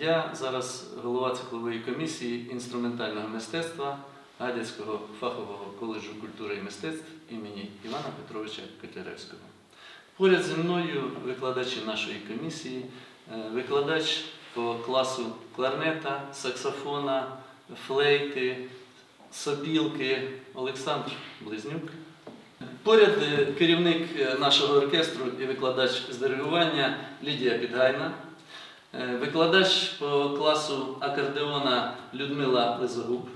Я зараз голова циклової комісії інструментального мистецтва Гадяцького фахового коледжу культури і мистецтв імені Івана Петровича Котляревського. Поряд зі мною викладачі нашої комісії, е, викладач по класу кларнета, саксофона, флейти, сопілки Олександр Близнюк. Поряд е, керівник е, нашого оркестру і викладач з диригування Лідія Підгайна, викладач по класу акордеона Людмила Лизогуб,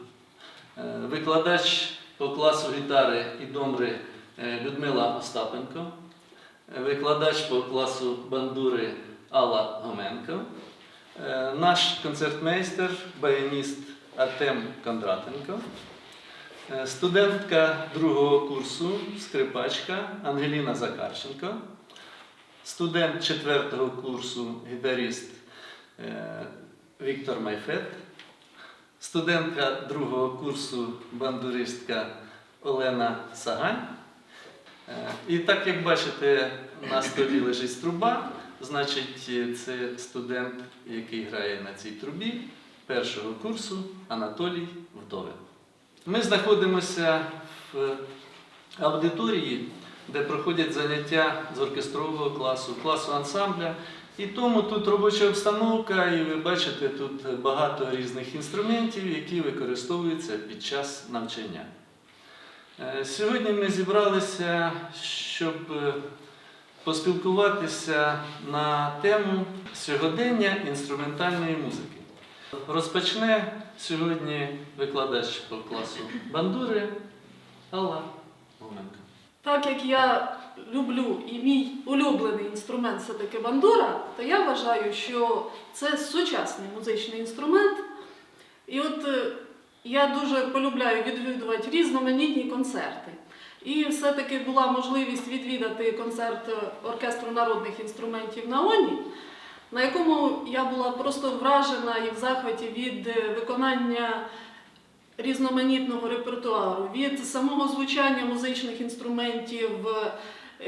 е, викладач по класу гітари і домри е, Людмила Остапенко, е, викладач по класу бандури Алла Гоменко, е, наш концертмейстер, баяніст Артем Кондратенко. Е, Студентка другого курсу, скрипачка Ангеліна Закарченко, студент четвертого курсу, гітаріст е, Віктор Майфет, студентка другого курсу, бандуристка Олена Сагань. Е, І так як бачите, на столі лежить труба, значить е, це студент, який грає на цій трубі першого курсу Анатолій Вдовин. Ми знаходимося в аудиторії, де проходять заняття з оркестрового класу, класу ансамбля. І тому тут робоча обстановка, і ви бачите тут багато різних інструментів, які використовуються під час навчання. Е, Сьогодні ми зібралися, щоб е, поспілкуватися на тему сьогодення інструментальної музики. Розпочне сьогодні викладач по класу бандури Алла Гоменко. Так як я люблю і мій улюблений інструмент все-таки бандура, то я вважаю, що це сучасний музичний інструмент. І от е, я дуже полюбляю відвідувати різноманітні концерти. І все-таки була можливість відвідати концерт оркестру народних інструментів на ОНІ, на якому я була просто вражена і в захваті від е, виконання різноманітного репертуару, від самого звучання музичних інструментів е,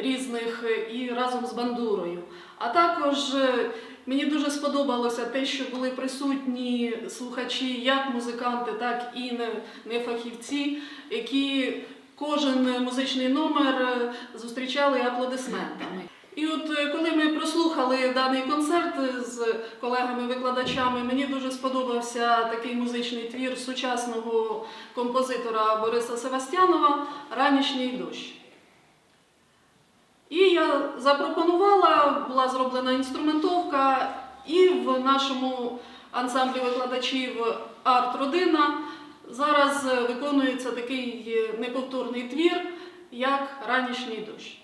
різних е, і разом з бандурою. А також е, мені дуже сподобалося те, що були присутні слухачі, як музиканти, так і не- нефахівці, які кожен музичний номер зустрічали аплодисментами. І от е, коли ми прослухали даний концерт з колегами-викладачами, мені дуже сподобався такий музичний твір сучасного композитора Бориса Севастьянова Ранішній дощ. І я запропонувала, була зроблена інструментовка, і в нашому ансамблі викладачів Арт-Родина зараз е, виконується такий е, неповторний твір, як Ранішній дощ.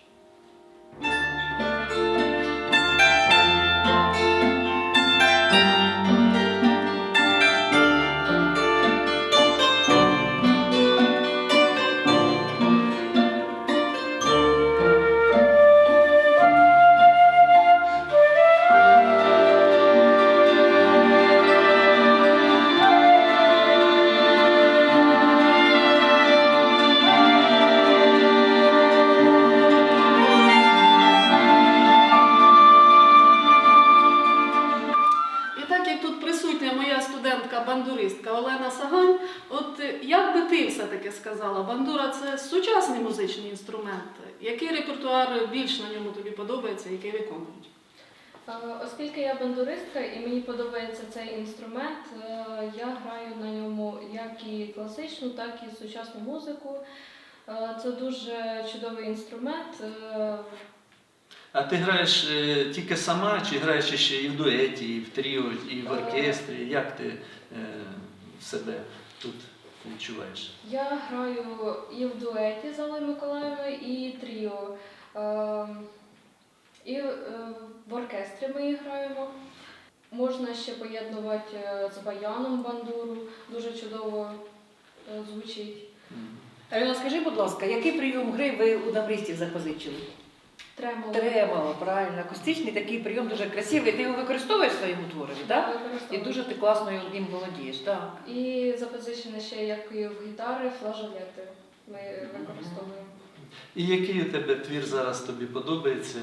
Оскільки я бандуристка і мені подобається цей інструмент, е, я граю на ньому як і класичну, так і сучасну музику. Е, Це дуже чудовий інструмент. Е, А ти граєш тільки сама, чи граєш ще і в дуеті, і в тріо, і в оркестрі? Як ти себе тут відчуваєш? Я граю і в дуеті з Аллою Миколаївною, і тріо. І е, в оркестрі ми граємо. Можна ще поєднувати е, з баяном бандуру, дуже чудово е, звучить. Альона, скажи, будь ласка, який прийом гри ви у дамбристів запозичили? Тремоло. Тремоло, правильно. Акустичний такий прийом дуже красивий. Ти його використовуєш в своєму творі, так? І Використовую. дуже ти класно їм володієш, так? І запозичені ще як і в гітари, флажолети ми використовуємо. І який у тебе твір зараз тобі подобається,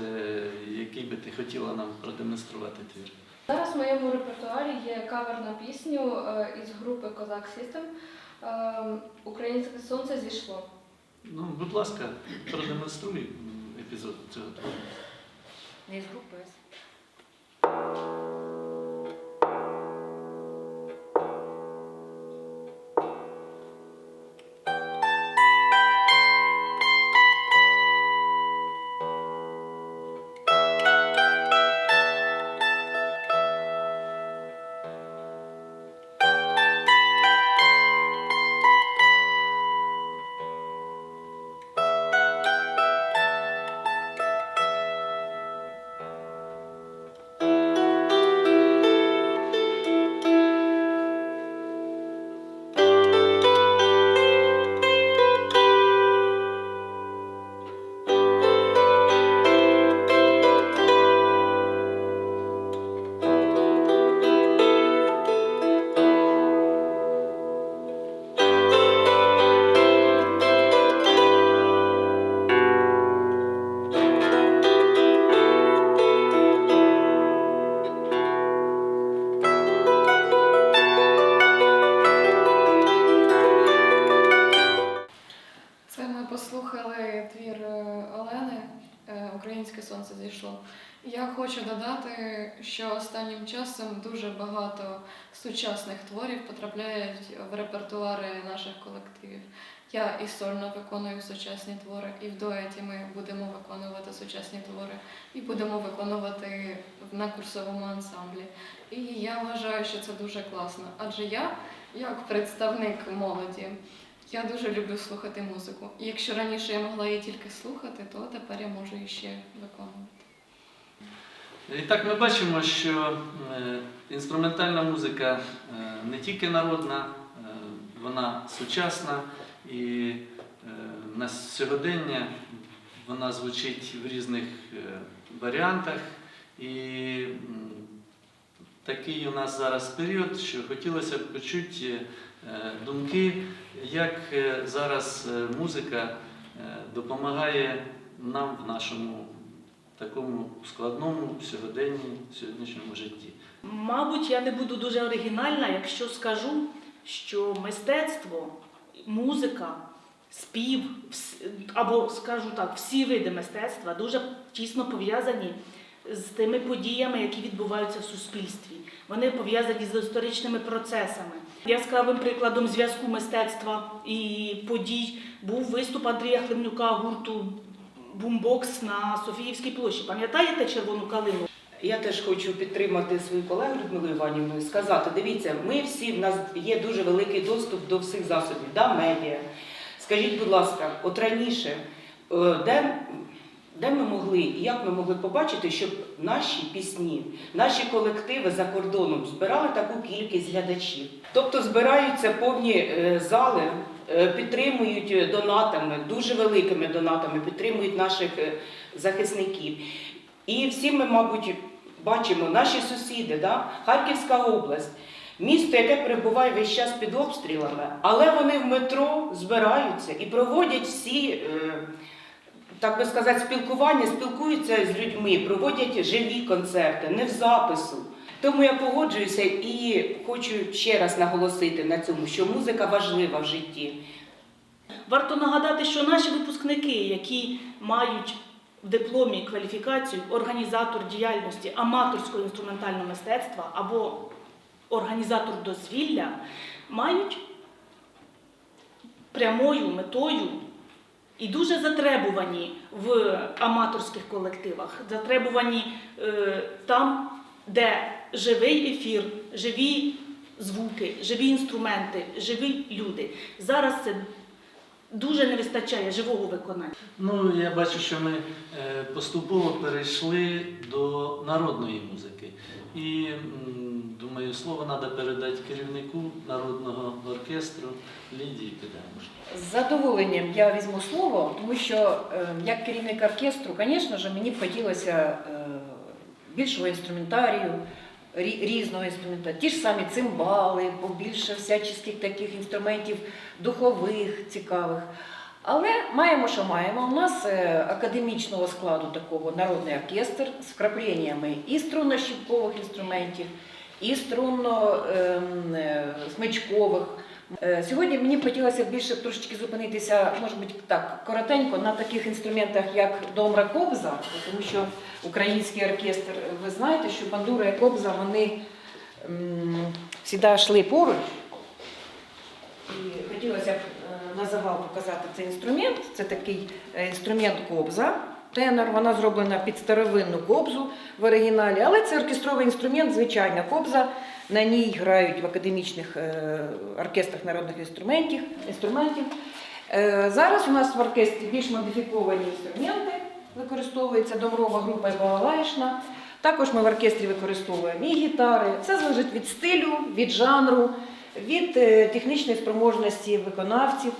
який би ти хотіла нам продемонструвати твір? Зараз в моєму репертуарі є кавер на пісню е, із групи Козак System е, Українське сонце зійшло. Ну, будь ласка, продемонструй епізод цього твору. Не з групи. Сучасних творів потрапляють в репертуари наших колективів. Я і сольно виконую сучасні твори, і в дуеті ми будемо виконувати сучасні твори, і будемо виконувати на курсовому ансамблі. І я вважаю, що це дуже класно. Адже я, як представник молоді, я дуже люблю слухати музику. І якщо раніше я могла її тільки слухати, то тепер я можу її ще виконувати. І так ми бачимо, що е, інструментальна музика е, не тільки народна, е, вона сучасна і на сьогодення вона звучить в різних варіантах. І такий у нас зараз період, що хотілося б почути думки, як зараз музика допомагає нам в нашому такому складному сьогоденні, сьогоднішньому житті. Мабуть, я не буду дуже оригінальна, якщо скажу, що мистецтво, музика, спів або скажу так, всі види мистецтва дуже тісно пов'язані з тими подіями, які відбуваються в суспільстві. Вони пов'язані з історичними процесами. Яскравим прикладом зв'язку мистецтва і подій був виступ Андрія Хлебнюка гурту Бумбокс на Софіївській площі. Пам'ятаєте червону калину? Я теж хочу підтримати свою колегу Людмилу Іванівну і сказати: дивіться, ми всі в нас є дуже великий доступ до всіх засобів, да, медіа. Скажіть, будь ласка, от раніше, е, де, де ми могли і як ми могли побачити, щоб наші пісні, наші колективи за кордоном збирали таку кількість глядачів? Тобто збираються повні е, зали, підтримують е, донатами, дуже великими донатами, підтримують наших е, захисників. І всі ми, мабуть, бачимо наші сусіди, да? Харківська область, місто, яке перебуває весь час під обстрілами, але вони в метро збираються і проводять всі, е, так би сказати, спілкування, спілкуються з людьми, проводять живі концерти, не в запису. Тому я погоджуюся і хочу ще раз наголосити на цьому, що музика важлива в житті. Варто нагадати, що наші випускники, які мають в дипломі кваліфікацію організатор діяльності аматорського інструментального мистецтва або організатор дозвілля, мають прямою метою і дуже затребувані в аматорських колективах, затребувані е, там, де живий ефір, живі звуки, живі інструменти, живі люди. Зараз це дуже не вистачає живого виконання. Ну, я бачу, що ми е, поступово перейшли до народної музики. І думаю, слово треба передати керівнику народного оркестру Лідії Підемуш. З задоволенням я візьму слово, тому що е, як керівник оркестру, звісно ж, мені б хотілося е, більшого інструментарію, рі- різного інструмента, Ті ж самі цимбали, побільше всяческих таких інструментів духових, цікавих. Але маємо, що маємо. У нас е, академічного складу такого народний оркестр з вкрапленнями і струнно-щіпкових інструментів, і струнно-смичкових. Е, Сьогодні мені б хотілося більше трошечки зупинитися, може бути так, коротенько, на таких інструментах, як домра кобза, тому що український оркестр, ви знаєте, що бандура і кобза вони завжди йшли поруч. І хотілося б е, на загал показати цей інструмент. Це такий е, інструмент кобза. Тенор, вона зроблена під старовинну кобзу в оригіналі, але це оркестровий інструмент, звичайна кобза. На ній грають в академічних е, оркестрах народних інструментів. інструментів. Е, Зараз у нас в оркестрі більш модифіковані інструменти використовуються домрова група і балалайшна. Також ми в оркестрі використовуємо і гітари. Це залежить від стилю, від жанру, від е, технічної спроможності виконавців.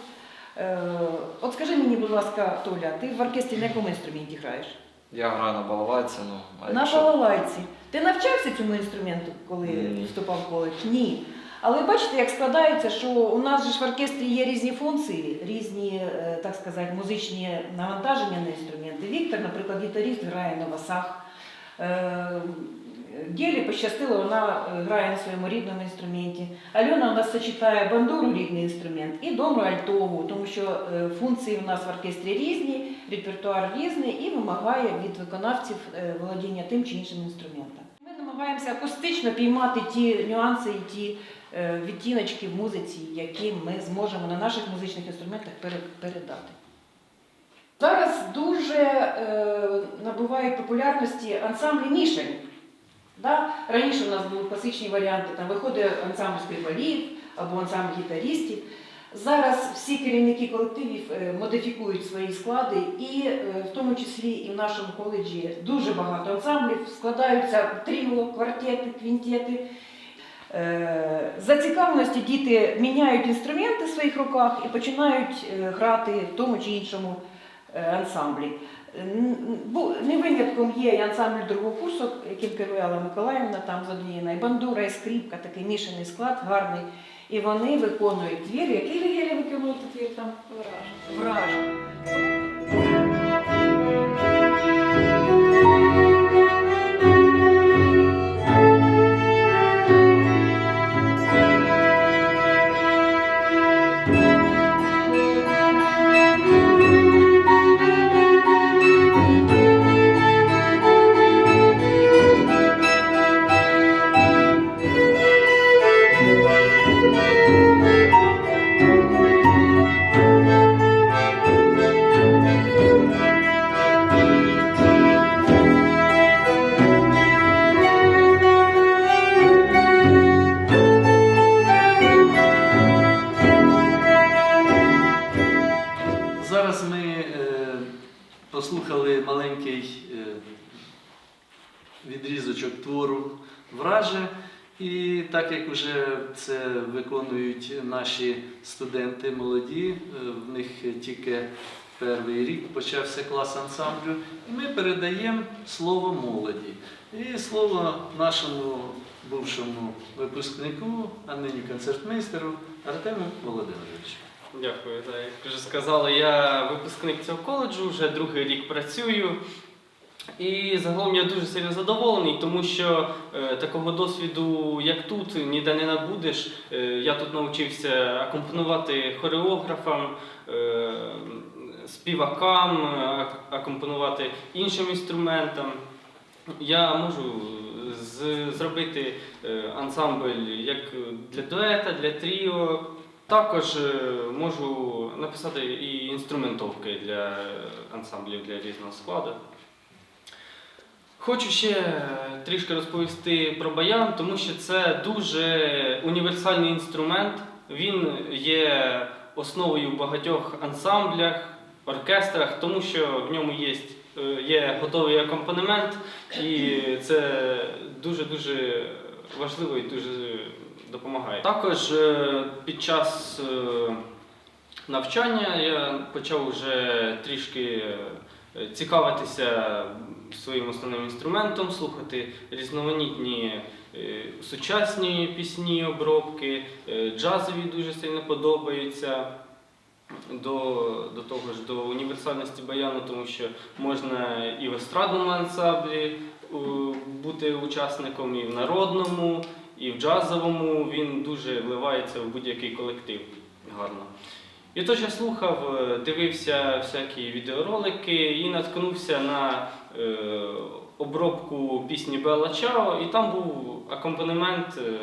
От скажи мені, будь ласка, Толя, ти в оркестрі на якому інструменті граєш? Я граю на балалайці, ну, а На якщо... балалайці. Ти навчався цьому інструменту, коли Ні. вступав в коледж? Ні. Але бачите, як складається, що у нас же ж в оркестрі є різні функції, різні, е, так сказати, музичні навантаження на інструменти. Віктор, наприклад, гітаріст грає на басах. Е, пощастило, вона е, грає на своєму рідному інструменті. Альона у нас сочетає бандуру рідний інструмент і домру альтову, тому що е, функції у нас в оркестрі різні, репертуар різний і вимагає від виконавців е, володіння тим чи іншим інструментом. Ми намагаємося акустично піймати ті нюанси і ті відтіночки в музиці, які ми зможемо на наших музичних інструментах передати. Зараз дуже набувають популярності ансамблі мішень. Да? Раніше у нас були класичні варіанти, там виходить ансамбль скрипалів або ансамбль гітаристів. Зараз всі керівники колективів е, модифікують свої склади, і е, в тому числі і в нашому коледжі дуже багато ансамблів складаються тріо, квартети, квінтети. Е, Зацікавленості діти міняють інструменти в своїх руках і починають грати в тому чи іншому ансамблі. Не винятком є і ансамбль другого курсу, яким керує Алла Миколаївна, там задіяна і бандура, і скрипка, такий мішаний склад, гарний. І вони виконують твір. Який ви виконуєте твір там? Враження. Зараз почався клас ансамблю, і ми передаємо слово молоді. І слово нашому бувшому випускнику, а нині концертмейстеру Артему Володимировичу. Дякую. Так, як вже сказали, я випускник цього коледжу, вже другий рік працюю. І загалом я дуже сильно задоволений, тому що е, такого досвіду, як тут, ніде не набудеш. Е, я тут навчився акомпонувати хореографам, е, співакам, е, акомпонувати іншим інструментам. Я можу з- зробити е, ансамбль як для дуета, для тріо. Також е, можу написати і інструментовки для ансамблів для різного складу. Хочу ще е, трішки розповісти про баян, тому що це дуже універсальний інструмент. Він є основою в багатьох ансамблях, оркестрах, тому що в ньому є, е, є готовий акомпанемент, і це дуже-дуже важливо і дуже допомагає. Також е, під час е, навчання я почав вже трішки цікавитися своїм основним інструментом, слухати різноманітні сучасні пісні, обробки, джазові дуже сильно подобаються. До, до того ж до універсальності баяну, тому що можна і в естрадному ансамблі е, бути учасником, і в народному, і в джазовому. Він дуже вливається в будь-який колектив гарно. І тож я слухав, е, дивився всякі відеоролики і наткнувся на е, обробку пісні Белла Чао, і там був акомпанемент е,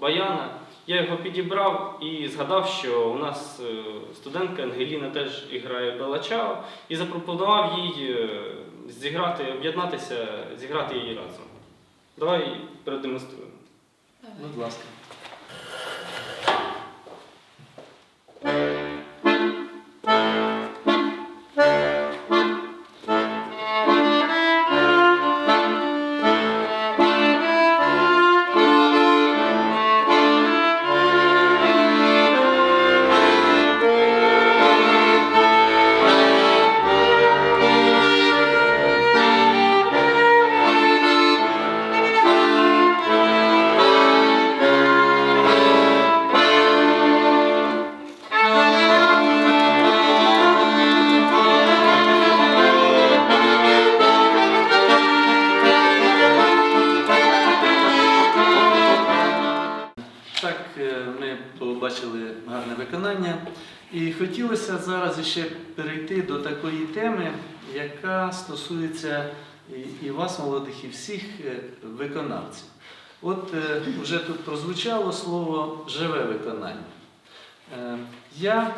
баяна. Я його підібрав і згадав, що у нас е, студентка Ангеліна теж грає Белачао і запропонував їй е, зіграти, об'єднатися, зіграти її разом. Давай продемонструємо. Будь ласка. І хотілося зараз ще перейти до такої теми, яка стосується і- вас, молодих, і всіх е, виконавців. От е, вже тут прозвучало слово живе виконання. Е, Я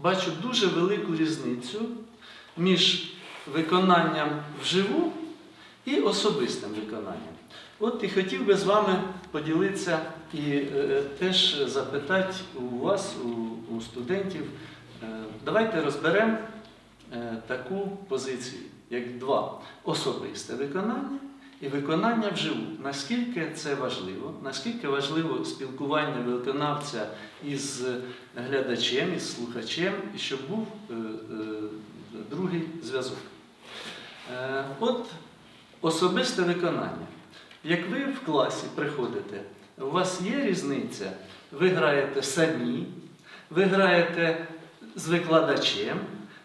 бачу дуже велику різницю між виконанням вживу і особистим виконанням. От і хотів би з вами поділитися і е, теж запитати у вас, у, у студентів. Е, давайте розберемо е, таку позицію, як два особисте виконання і виконання вживу. Наскільки це важливо, наскільки важливо спілкування виконавця із глядачем, із слухачем, і щоб був другий зв'язок. От особисте виконання. Як ви в класі приходите, у вас є різниця, ви граєте самі, ви граєте з викладачем,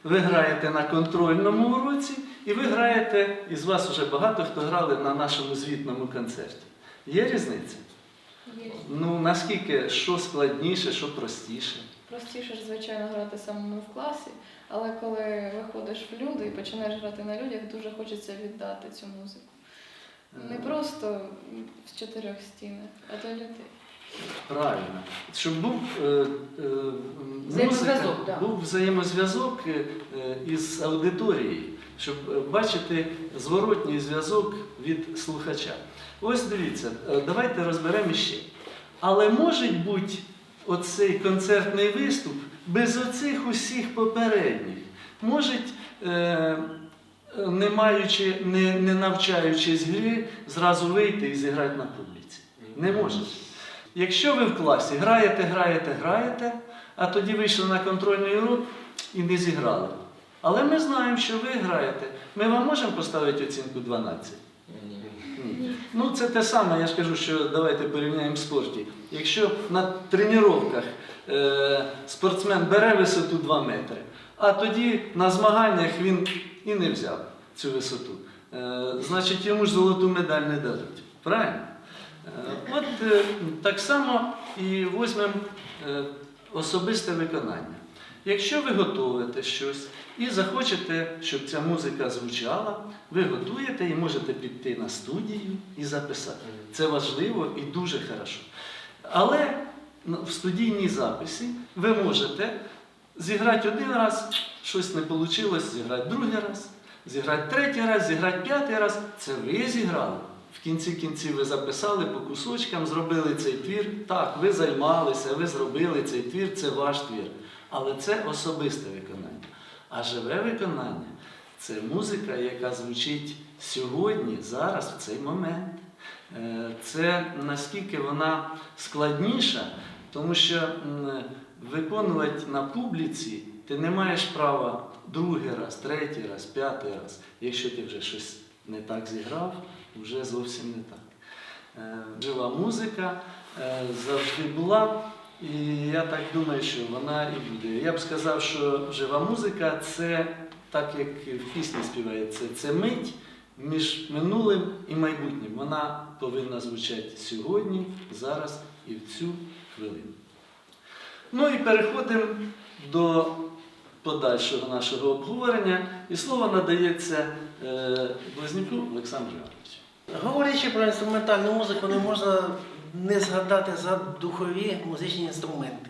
ви граєте на контрольному уроці, і ви граєте, із вас вже багато хто грали на нашому звітному концерті. Є різниця? Є. Ну наскільки що складніше, що простіше? Простіше ж, звичайно, грати самому в класі, але коли виходиш в люди і починаєш грати на людях, дуже хочеться віддати цю музику. Не просто в чотирьох стінах, а до людей. Правильно. Щоб був е, е, Взаємозв'язок, музика, да. був взаємозв'язок е, із аудиторією, щоб бачити зворотній зв'язок від слухача. Ось дивіться, е, давайте розберемо іще. Але може бути оцей концертний виступ без оцих усіх попередніх. Може, е, не маючи, не, не навчаючись грі, зразу вийти і зіграти на публіці. Не може. Якщо ви в класі граєте, граєте, граєте, а тоді вийшли на контрольний урок і не зіграли. Але ми знаємо, що ви граєте. Ми вам можемо поставити оцінку 12? Ні. Ну, це те саме, я ж кажу, що давайте порівняємо в спорті. Якщо на тренуваннях е, спортсмен бере висоту 2 метри, а тоді на змаганнях він і не взяв цю висоту, е, значить йому ж золоту медаль не дадуть. Правильно? Е, От е, так само і візьмемо особисте виконання. Якщо ви готуєте щось і захочете, щоб ця музика звучала, ви готуєте і можете піти на студію і записати. Це важливо і дуже хорошо. Але ну, в студійній записі ви можете зіграти один раз, щось не вийшло, зіграти другий раз, зіграти третій раз, зіграти п'ятий раз. Це ви зіграли. В кінці кінців ви записали по кусочкам, зробили цей твір. Так, ви займалися, ви зробили цей твір, це ваш твір. Але це особисте виконання. А живе виконання це музика, яка звучить сьогодні, зараз, в цей момент. Е, Це наскільки вона складніша, тому що виконувати на публіці ти не маєш права другий раз, третій раз, п'ятий раз. Якщо ти вже щось не так зіграв, вже зовсім не так. Е, Жива музика е, завжди була І я так думаю, що вона і буде. Я б сказав, що жива музика це так, як в пісні співається, це мить між минулим і майбутнім. Вона повинна звучати сьогодні, зараз і в цю хвилину. Ну і переходимо до подальшого нашого обговорення. І слово надається е, Близнюку Олександру Івановичу. Говорячи про інструментальну музику, не можна не згадати за духові музичні інструменти.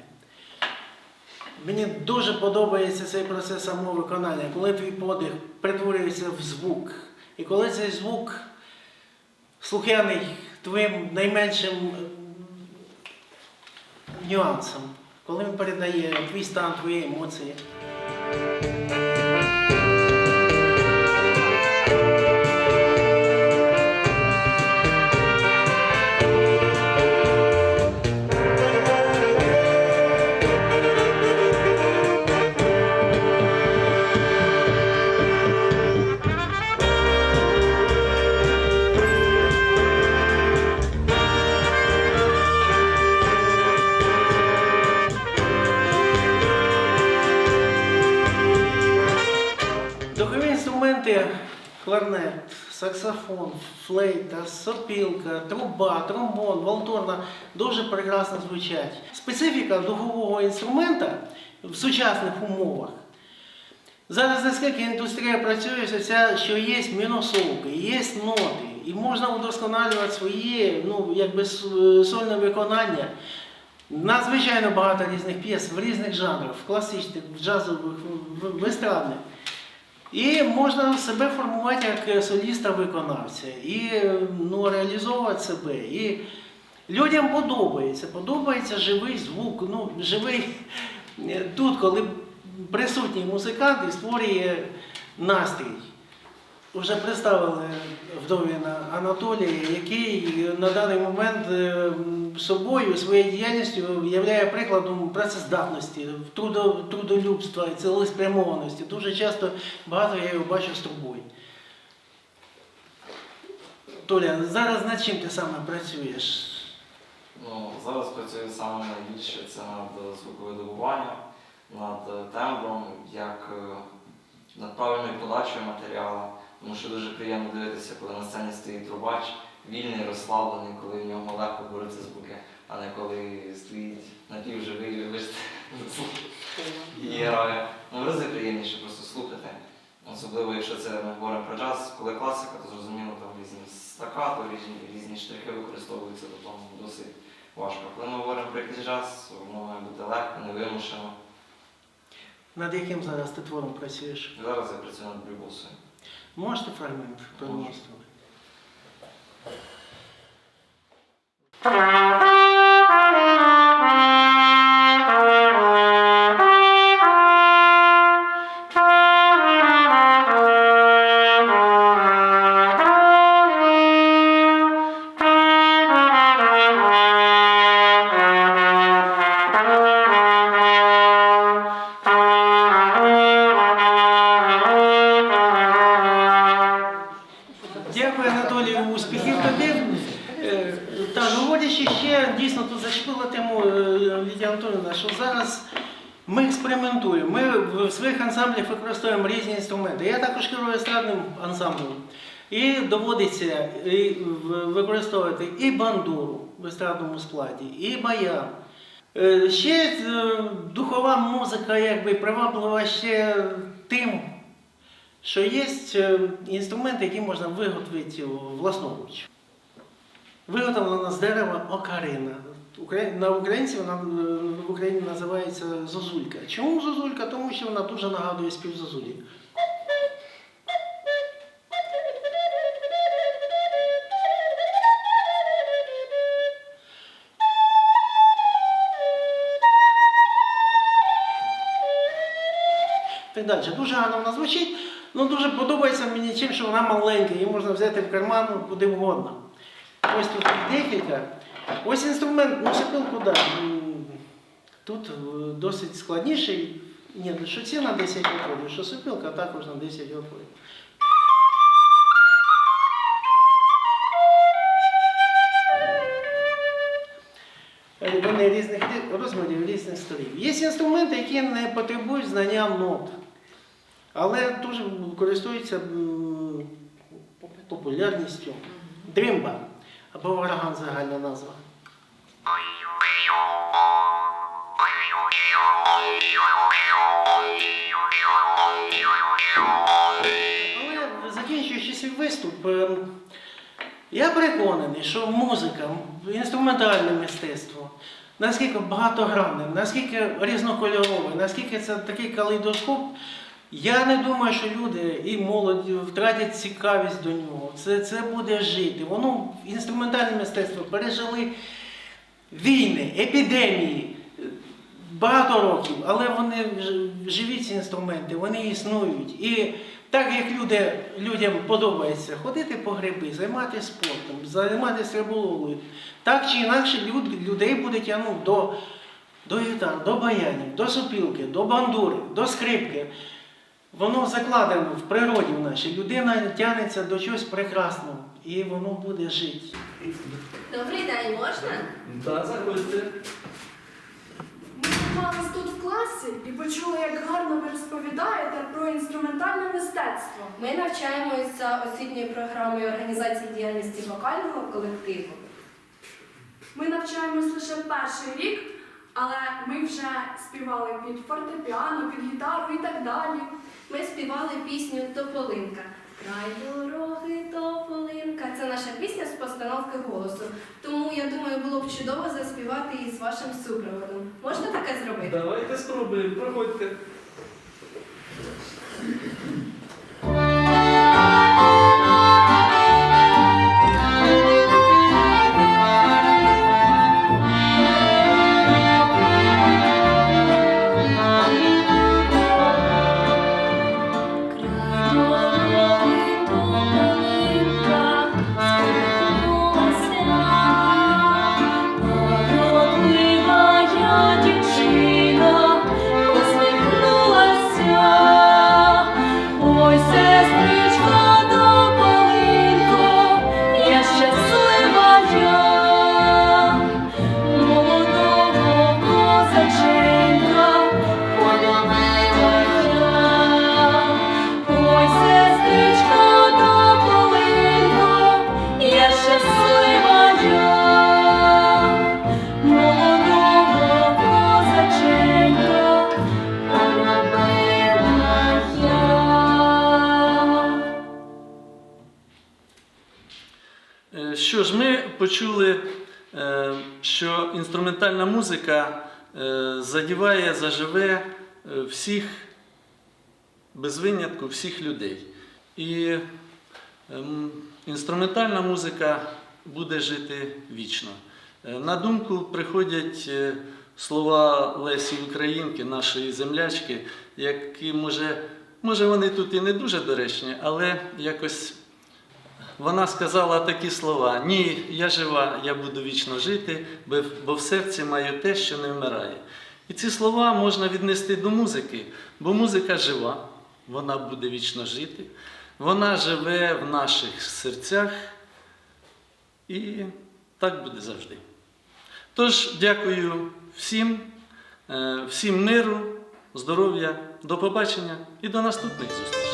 Мені дуже подобається цей процес самовиконання, коли твій подих перетворюється в звук. І коли цей звук слухняний твоїм найменшим нюансом, коли він передає твій стан, твої емоції. Саксофон, флейта, сопілка, труба, тромбон, валторна дуже прекрасно звучать. Специфіка духового інструмента в сучасних умовах. Зараз наскільки індустрія працює, що що є мінусовки, є ноти, і можна удосконалювати своє ну, якби, сольне виконання. Надзвичайно багато різних п'єс в різних жанрах, в класичних, в джазових, в естрадних. І можна себе формувати як соліста-виконавця і ну, реалізовувати себе. І людям подобається, подобається живий звук, ну, живий е, тут, коли присутній музикант і створює настрій. Вже представили вдовіна Анатолія, який на даний момент е, собою, своєю діяльністю є прикладом працездатності, трудолюбства і цілеспрямованості. Дуже часто багато я його бачу з трубою. Толя, зараз над чим ти саме працюєш? Ну, зараз працюю саме найбільше це над звуковидобуванням, над тембром, як е, над правильною подачею матеріалу. Тому що дуже приємно дивитися, коли на сцені стоїть трубач, вільний, розслаблений, коли в нього легко борються звуки, а не коли стоїть напівживий, вибачте, і грає. Ну, в рази приємніше просто слухати. Особливо, якщо це ми говоримо про джаз, коли класика, то зрозуміло, там різні стакати, різні, різні штрихи використовуються, то там досить важко. Коли ми говоримо про якийсь джаз, воно має бути легко, невимушено. Над яким зараз ти твором працюєш? Зараз я працюю над брюбосою. Можете фрагмент продемонструвати? Дійсно тут зачепила тему е, Лідія Анатолійовна, що зараз ми експериментуємо. Ми в своїх ансамблях використовуємо різні інструменти. Я також керую естрадним ансамблем. І доводиться використовувати і бандуру в естрадному складі, і баян. Е, Ще е, духова музика якби приваблива ще тим, що є інструменти, які можна виготовити власноруч. Виготовлена з дерева окарина. На українці вона е, в Україні називається зозулька. Чому зозулька? Тому що вона дуже нагадує спів зозулі. Так далі. Дуже гарно вона звучить. Ну, дуже подобається мені тим, що вона маленька, її можна взяти в карман куди угодно. Ось тут їх декілька. Ось інструмент, ну сопілку, да. Тут е, досить складніший. Ні, ну, що ці на 10 отворів, що сопілка також на 10 отворів. Е, вони різних розмірів, різних сторін. Є інструменти, які не потребують знання нот, але дуже користуються популярністю. Дримба або вараган загальна назва. Але закінчуючи свій виступ, ем, я переконаний, що музика, інструментальне мистецтво, наскільки багатогранне, наскільки різнокольорове, наскільки це такий калейдоскоп, я не думаю, що люди і молодь втратять цікавість до нього. Це, це буде жити. Воно інструментальне мистецтво пережили війни, епідемії. Багато років, але вони живі ці інструменти, вони існують. І так як люди, людям подобається ходити по гриби, займатися спортом, займатися риболовлею, так чи інакше люд, людей буде тягнути до, до гітар, до баянів, до сопілки, до бандури, до скрипки. Воно закладено в природі в нашій. Людина тягнеться до чогось прекрасного, і воно буде жити. Добрий день, можна? Да, заходьте. Ми зібрались тут в класі і почули, як гарно ви розповідаєте про інструментальне мистецтво. Ми навчаємося освітньою програмою організації діяльності вокального колективу. Ми навчаємось лише перший рік, але ми вже співали під фортепіано, під гітару і так далі. Ми співали пісню Тополинка. Край дороги Тополинка. Це наша пісня з постановки голосу. Тому я думаю, було б чудово заспівати її з вашим супроводом. Можна таке зробити? Давайте спробуємо, проходьте. Інструментальна музика е, задіває, заживе е, всіх, без винятку, всіх людей. І ем, інструментальна музика буде жити вічно. Е, На думку приходять слова Лесі Українки, нашої землячки, які, може, може вони тут і не дуже доречні, але якось вона сказала такі слова: Ні, я жива, я буду вічно жити, бо- в серці маю те, що не вмирає. І ці слова можна віднести до музики, бо музика жива, вона буде вічно жити, вона живе в наших серцях, і так буде завжди. Тож, дякую всім, е, всім миру, здоров'я, до побачення і до наступних зустрічей.